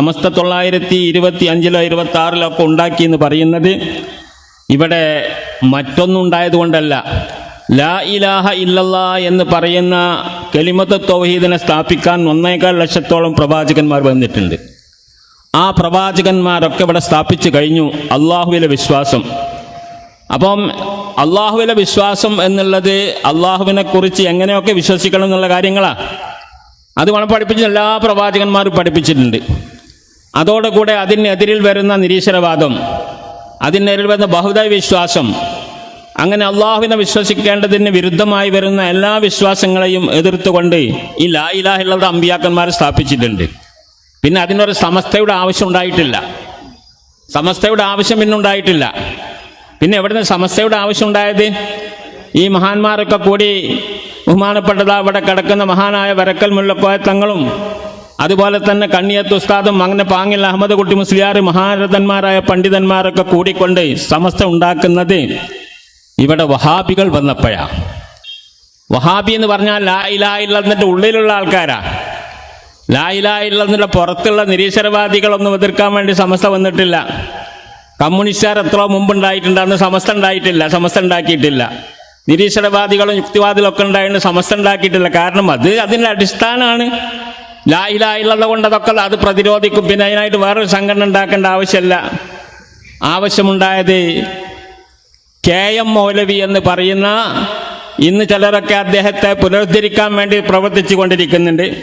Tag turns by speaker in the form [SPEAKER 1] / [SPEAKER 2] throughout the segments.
[SPEAKER 1] സമസ്ത തൊള്ളായിരത്തി ഇരുപത്തി അഞ്ചിലോ ഇരുപത്തി ആറിലോ ഒക്കെ ഉണ്ടാക്കി എന്ന് പറയുന്നത് ഇവിടെ മറ്റൊന്നുണ്ടായത് കൊണ്ടല്ല. ലാ ഇലാഹ ഇല്ലല്ലാ എന്ന് പറയുന്ന കെലിമത്ത് തൗഹീദിനെ സ്ഥാപിക്കാൻ ഒന്നേകാൽ ലക്ഷത്തോളം പ്രവാചകന്മാർ വന്നിട്ടുണ്ട്. ആ പ്രവാചകന്മാരൊക്കെ ഇവിടെ സ്ഥാപിച്ചു കഴിഞ്ഞു. അള്ളാഹുവിലെ വിശ്വാസം. അപ്പം അള്ളാഹുവിലെ വിശ്വാസം എന്നുള്ളത് അള്ളാഹുവിനെ കുറിച്ച് എങ്ങനെയൊക്കെ വിശ്വസിക്കണം എന്നുള്ള കാര്യങ്ങളാണ് അത് പഠിപ്പിച്ച എല്ലാ പ്രവാചകന്മാരും പഠിപ്പിച്ചിട്ടുണ്ട്. അതോടുകൂടെ അതിനെതിരിൽ വരുന്ന നിരീശ്വരവാദം അതിനെതിരിൽ വരുന്ന ബഹുദൈവ വിശ്വാസം അങ്ങനെ അള്ളാഹുവിനെ വിശ്വസിക്കേണ്ടതിന് വിരുദ്ധമായി വരുന്ന എല്ലാ വിശ്വാസങ്ങളെയും എതിർത്തുകൊണ്ട് ഈ ലാ ഇലാഹിള്ളത് അമ്പിയാക്കന്മാർ സ്ഥാപിച്ചിട്ടുണ്ട്. പിന്നെ അതിനൊരു സമസ്തയുടെ ആവശ്യം ഉണ്ടായിട്ടില്ല. സമസ്തയുടെ ആവശ്യം പിന്നുണ്ടായിട്ടില്ല പിന്നെ എവിടുന്ന് സമസ്തയുടെ ആവശ്യം ഉണ്ടായത്? ഈ മഹാന്മാരൊക്കെ കൂടി ബഹുമാനപ്പെട്ടതാ ഇവിടെ കിടക്കുന്ന മഹാനായ വരക്കൽ മുല്ലക്കോയ തങ്ങളും അതുപോലെ തന്നെ കണ്ണിയത്ത് ഉസ്താദും അങ്ങനെ പാങ്ങിൽ അഹമ്മദ് കുട്ടി മുസ്ലിയാർ മഹാരഥന്മാരായ പണ്ഡിതന്മാരൊക്കെ കൂടിക്കൊണ്ട് സമസ്ത ഉണ്ടാക്കുന്നത് ഇവിടെ വഹാബികൾ വന്നപ്പോഴാ. വഹാബി എന്ന് പറഞ്ഞാൽ ലാ ഇലാ ഇല്ലെന്നിട്ട് ഉള്ളിലുള്ള ആൾക്കാരാ. ലാ ഇലാ ഇല്ലെന്നിട്ട് പുറത്തുള്ള നിരീശ്വരവാദികളൊന്നും എതിർക്കാൻ വേണ്ടി സമസ്ത വന്നിട്ടില്ല. കമ്മ്യൂണിസ്റ്റുകാർ എത്ര മുമ്പ് ഉണ്ടായിട്ടുണ്ടെന്ന് സമസ്ത ഉണ്ടായിട്ടില്ല സമസ്ത ഉണ്ടാക്കിയിട്ടില്ല. നിരീശ്വരവാദികളും യുക്തിവാദികളും ഒക്കെ ഉണ്ടായിട്ട് സമസ്ത ഉണ്ടാക്കിയിട്ടില്ല. കാരണം അത് അതിന്റെ അടിസ്ഥാനമാണ്. ലായിലായിലുള്ള കൊണ്ട് അതൊക്കെ അത് പ്രതിരോധിക്കും. പിന്നെ അതിനായിട്ട് വേറൊരു സംഘടന ഉണ്ടാക്കേണ്ട ആവശ്യമില്ല. ആവശ്യമുണ്ടായത് കെ എം മൗലവി എന്ന് പറയുന്ന ഇന്ന് ചിലരൊക്കെ അദ്ദേഹത്തെ പുനരുദ്ധരിക്കാൻ വേണ്ടി പ്രവർത്തിച്ചു കൊണ്ടിരിക്കുന്നുണ്ട്.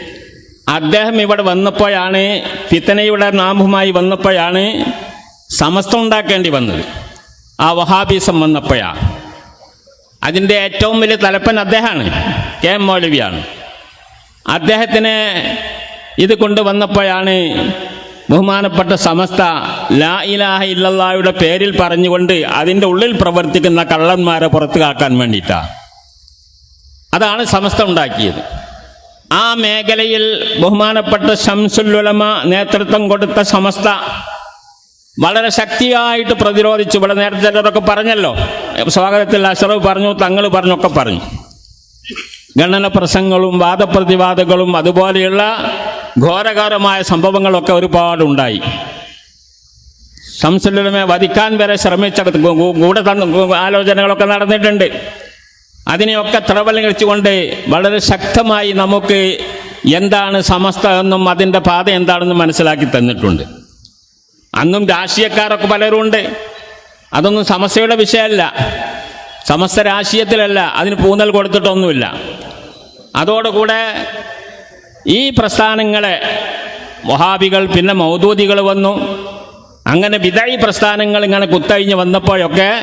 [SPEAKER 1] അദ്ദേഹം ഇവിടെ വന്നപ്പോഴാണ് ഫിത്തനയുടെ നാമുമായി വന്നപ്പോഴാണ് സമസ്ത ഉണ്ടാക്കേണ്ടി വന്നത്. ആ വഹാബീസം വന്നപ്പോഴാണ്. അതിന്റെ ഏറ്റവും വലിയ തലപ്പൻ അദ്ദേഹമാണ് കെ എം മൗലവിയാണ്. അദ്ദേഹത്തിന് ഇത് കൊണ്ടുവന്നപ്പോഴാണ് ബഹുമാനപ്പെട്ട സമസ്ത ലാ ഇലാഹ ഇല്ലല്ലായുടെ പേരിൽ പറഞ്ഞുകൊണ്ട് അതിന്റെ ഉള്ളിൽ പ്രവർത്തിക്കുന്ന കള്ളന്മാരെ പുറത്തു കാക്കാൻ വേണ്ടിയിട്ടാണ് അതാണ് സമസ്ത ഉണ്ടാക്കിയത്. ആ മേഖലയിൽ ബഹുമാനപ്പെട്ട ശംസുല്ലുലമ നേതൃത്വം കൊടുത്ത സമസ്ത വളരെ ശക്തിയായിട്ട് പ്രതിരോധിച്ചു. ഇവിടെ നേരത്തെ ചിലരൊക്കെ പറഞ്ഞല്ലോ. സ്വാഗതത്തിൽ അഷറവ് പറഞ്ഞു തങ്ങൾ പറഞ്ഞൊക്കെ പറഞ്ഞു. ഗണന പ്രസംഗങ്ങളും വാദപ്രതിവാദങ്ങളും അതുപോലെയുള്ള ഘോരകരമായ സംഭവങ്ങളൊക്കെ ഒരുപാടുണ്ടായി. സംസലുലമെ വധിക്കാൻ വരെ ശ്രമിച്ച കൂടെ ആലോചനകളൊക്കെ നടന്നിട്ടുണ്ട്. അതിനെയൊക്കെ ത്രവലിച്ചുകൊണ്ട് വളരെ ശക്തമായി നമുക്ക് എന്താണ് സമസ്ത എന്നും അതിന്റെ പാത എന്താണെന്നും മനസ്സിലാക്കി തന്നിട്ടുണ്ട്. അന്നും രാഷ്ട്രീയക്കാരൊക്കെ പലരും ഉണ്ട് അതൊന്നും സമസ്യയുടെ വിഷയമല്ല. സമസ്ത രാഷ്ട്രീയത്തിലല്ല. അതിന് പൂന്നൽ കൊടുത്തിട്ടൊന്നുമില്ല. അതോടുകൂടെ ഈ പ്രസ്ഥാനങ്ങളെ വഹാബികൾ പിന്നെ മൗദൂദികൾ വന്നു. അങ്ങനെ വിദായി പ്രസ്ഥാനങ്ങൾ ഇങ്ങനെ കുത്തഴിഞ്ഞ് വന്നപ്പോഴൊക്കെ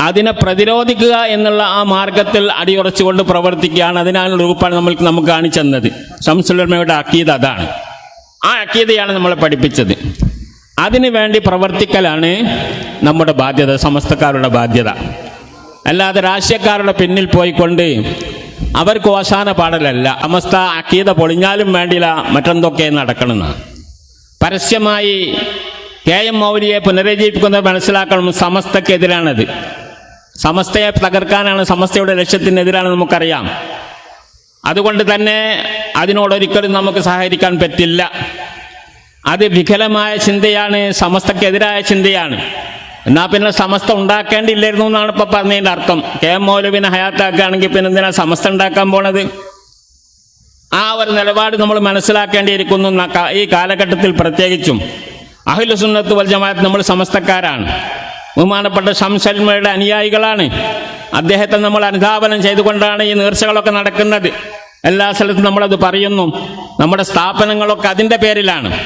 [SPEAKER 1] അതിനെ പ്രതിരോധിക്കുക എന്നുള്ള ആ മാർഗത്തിൽ അടിയുറച്ചുകൊണ്ട് പ്രവർത്തിക്കുകയാണ്. അതിനാലുള്ള രൂപമാണ് നമ്മൾ നമുക്ക് കാണിച്ചെന്നത്. ശംസുലമയുടെ അക്കീത അതാണ്. ആ അക്കീതയാണ് നമ്മളെ പഠിപ്പിച്ചത്. അതിനു വേണ്ടി പ്രവർത്തിക്കലാണ് നമ്മുടെ ബാധ്യത സമസ്തക്കാരുടെ ബാധ്യത. അല്ലാതെ രാഷ്ട്രീയക്കാരുടെ പിന്നിൽ പോയിക്കൊണ്ട് അവർക്ക് ഓശാന പാടലല്ല. അമസ്ത അക്കീത പൊളിഞ്ഞാലും വേണ്ടില്ല മറ്റെന്തൊക്കെ നടക്കണമെന്ന് പരസ്യമായി കെ എം മൗലിയെ പുനരുജ്ജീവിക്കുന്നത് മനസ്സിലാക്കണം സമസ്തക്കെതിരാണത്. സമസ്തയെ തകർക്കാനാണ് സമസ്തയുടെ ലക്ഷ്യത്തിനെതിരാണ് നമുക്കറിയാം. അതുകൊണ്ട് തന്നെ അതിനോടൊരിക്കലും നമുക്ക് സഹകരിക്കാൻ പറ്റില്ല. അത് വികലമായ ചിന്തയാണ് സമസ്തക്കെതിരായ ചിന്തയാണ്. എന്നാ പിന്നെ സമസ്ത ഉണ്ടാക്കേണ്ടില്ലായിരുന്നു എന്നാണ് ഇപ്പൊ പറഞ്ഞതിന്റെ അർത്ഥം. കെ എം മൗലവിനെ ഹയാത്താക്കുകയാണെങ്കിൽ പിന്നെ എന്തിനാ സമസ്ത ഉണ്ടാക്കാൻ പോണത്? ആ ഒരു നിലപാട് നമ്മൾ മനസ്സിലാക്കേണ്ടിയിരിക്കുന്നു ഈ കാലഘട്ടത്തിൽ പ്രത്യേകിച്ചും. അഹിലു സുന്നത്ത് വൽ ജമാഅത്ത് നമ്മൾ സമസ്തക്കാരാണ്. ബഹുമാനപ്പെട്ട ശംസൽമയുടെ അനുയായികളാണ്. അദ്ദേഹത്തെ നമ്മൾ അനുധാപനം ചെയ്തുകൊണ്ടാണ് ഈ നേർച്ചകളൊക്കെ നടക്കുന്നത്. എല്ലാ സ്ഥലത്തും നമ്മളത് പറയുന്നു. നമ്മുടെ സ്ഥാപനങ്ങളൊക്കെ അതിന്റെ പേരിലാണ്.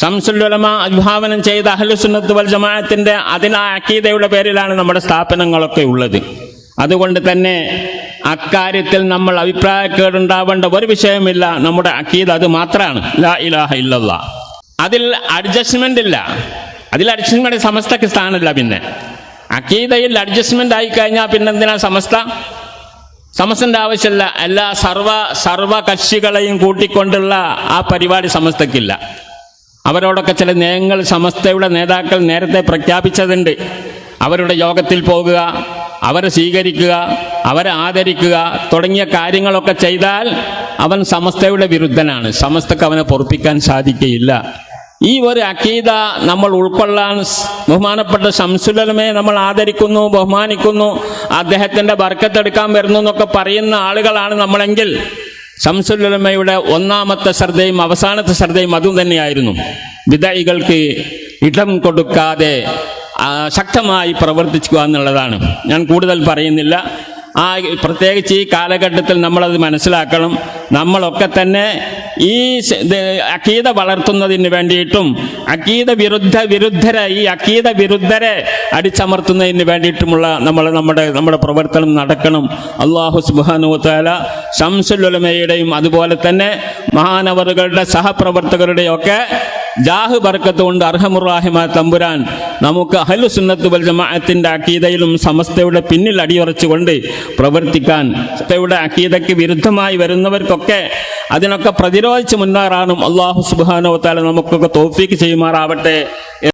[SPEAKER 1] ശംസുല്ലുലമ അഭിഭാവനം ചെയ്ത അഹ്ലുസുന്നത്ത് വൽ ജമാഅത്തിന്റെ അതിന് അക്കീതയുടെ പേരിലാണ് നമ്മുടെ സ്ഥാപനങ്ങളൊക്കെ ഉള്ളത്. അതുകൊണ്ട് തന്നെ അക്കാര്യത്തിൽ നമ്മൾ അഭിപ്രായക്കേടുണ്ടാവേണ്ട ഒരു വിഷയമില്ല. നമ്മുടെ അക്കീത അത് മാത്രമാണ് ലാ ഇലാഹ ഇല്ലല്ല. അതിൽ അഡ്ജസ്റ്റ്മെന്റ് ഇല്ല. അതിൽ അഡ്ജസ്റ്റ്മെന്റ് സമസ്തക്ക് സ്ഥാനമില്ല പിന്നെ. അക്കീതയിൽ അഡ്ജസ്റ്റ്മെന്റ് ആയി കഴിഞ്ഞാൽ പിന്നെ എന്തിനാ സമസ്ത? സമസ്തന്റെ ആവശ്യമില്ല. എല്ലാ സർവ സർവ കക്ഷികളെയും കൂട്ടിക്കൊണ്ടുള്ള ആ പരിപാടി സമസ്തക്കില്ല. അവരോടൊക്കെ ചില നയങ്ങൾ സമസ്തയുടെ നേതാക്കൾ നേരത്തെ പ്രഖ്യാപിച്ചതുണ്ട്. അവരുടെ യോഗത്തിൽ പോകുക അവരെ സ്വീകരിക്കുക അവരെ ആദരിക്കുക തുടങ്ങിയ കാര്യങ്ങളൊക്കെ ചെയ്താൽ അവൻ സമസ്തയുടെ വിരുദ്ധനാണ്. സമസ്തക്ക് അവനെ പൊറപ്പിക്കാൻ സാധിക്കുകയില്ല. ഈ ഒരു അക്കീത നമ്മൾ ഉൾക്കൊള്ളാൻ ബഹുമാനപ്പെട്ട ശംസുലമെ നമ്മൾ ആദരിക്കുന്നു ബഹുമാനിക്കുന്നു. അദ്ദേഹത്തിന്റെ ബർക്കത്തെടുക്കാൻ വരുന്നു എന്നൊക്കെ പറയുന്ന ആളുകളാണ് നമ്മളെങ്കിൽ ശംസുലമയുടെ ഒന്നാമത്തെ ശ്രദ്ധയും അവസാനത്തെ ശ്രദ്ധയും അതും തന്നെയായിരുന്നു. വിദയികൾക്ക് ഇടം കൊടുക്കാതെ ശക്തമായി പ്രവർത്തിക്കുക എന്നുള്ളതാണ്. ഞാൻ കൂടുതൽ പറയുന്നില്ല. ആ പ്രത്യേകിച്ച് ഈ കാലഘട്ടത്തിൽ നമ്മളത് മനസ്സിലാക്കണം. നമ്മളൊക്കെ തന്നെ ഈ അക്കീത വളർത്തുന്നതിന് വേണ്ടിയിട്ടും അക്കീത വിരുദ്ധ വിരുദ്ധരെ ഈ അക്കീത വിരുദ്ധരെ അടിച്ചമർത്തുന്നതിന് വേണ്ടിയിട്ടുമുള്ള നമ്മൾ നമ്മുടെ നമ്മുടെ പ്രവർത്തനം നടക്കണം. അള്ളാഹു സുബാനുത്താല ശംസുലുലമയുടെയും അതുപോലെ തന്നെ മഹാനവറുകളുടെ സഹപ്രവർത്തകരുടെയും ഒക്കെ ജാഹ് ബർക്കത്ത് കൊണ്ട് അർഹമുറാഹിമ തമ്പുരാൻ. നമുക്ക് അഹലു സുന്നത്ത് വൽ ജമാഅത്തിന്റെ അക്കീതയിലും സമസ്തയുടെ പിന്നിൽ അടിയുറച്ചുകൊണ്ട് പ്രവർത്തിക്കാൻ സമസ്തയുടെ അക്കീതയ്ക്ക് വിരുദ്ധമായി വരുന്നവർക്കൊക്കെ അതിനൊക്കെ പ്രതിരോധിച്ച് മുന്നേറാനും അള്ളാഹു സുബാനോ താല നമുക്കൊക്കെ തോഫീക്ക് ചെയ്യുമാറാവട്ടെ.